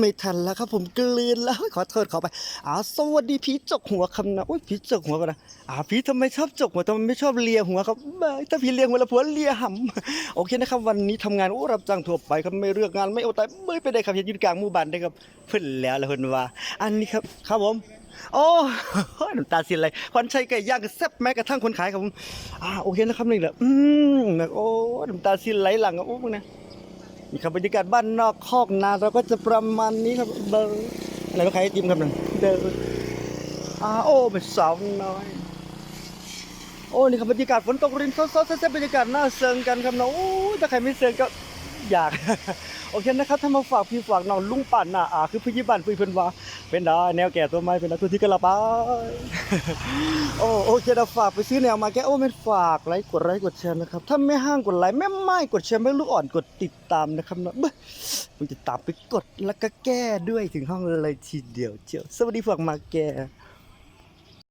ไม่ทันแล้วครับผมกลืนแล้วขอโทษขอไปอ่าสวัสดีผีจกหัวคำนะอุ้ยผีจกหัวกันนะอ่าผีทำไมชอบจกหัวทำไมไม่ชอบเลียหัวครับถ้าผีเลียหัวแล้วผัวเลียหำโอเคนะครับวันนี้ทำงานโอ้รับจ้างทั่วไปครับไม่เลือกงานไม่เอาแต่ไม่ไปได้ครับยืนกลางมู่บ้านได้ครับเพิ่นแล้วละเพิ่นว่า อันนี้ครับครับผมโอ้น้ำตาสินเลยควันชัยไก่ย่างแซ่บแม้กระทั่งคนขายครับผมอ่าโอเคนะครับนี่แหละอืมโอ้น้ำตาสินไหลหลังอะโอ้พวกนี้ นี่ครับบรรยากาศบ้านนอกคอกนาเราก็จะประมาณนี้ครับเบอร์อะไรก็ขายไอติมครับนั่นเดิร์อาโอ้เป็นสาวน้อย โอ้นี่ครับบรรยากาศฝนตกรินซดๆแซ่บบรรยากาศน่าเซิงกันครับนะโอ้ถ้าใครไม่เซิงก็อยาก โอเคนะครับถ้ามาฝากพี่ฝากน้องลุงปั่นน่ะอ่าคือพี่บ้านพี่เพิ่นว่าเป็นด้แนวแก่ตัวไม้เป็นด้ตัวที่กระลาไปโอ้โอเคเราฝากไปซื้อแนวมาแกโอ้ไม่ฝากไลค์กดไลค์กดแชร์นะครับถ้าไม่ห้างกดไลค์ไม่ไม่กดแชร์ไม่ลูกอ่อนกดติดตามนะครับนะเบ้มึงจะตามไปกดแล้วก็แก้ด้วยถึงห้องเลยทีเดียวเจียวสวัสดีฝากมาแก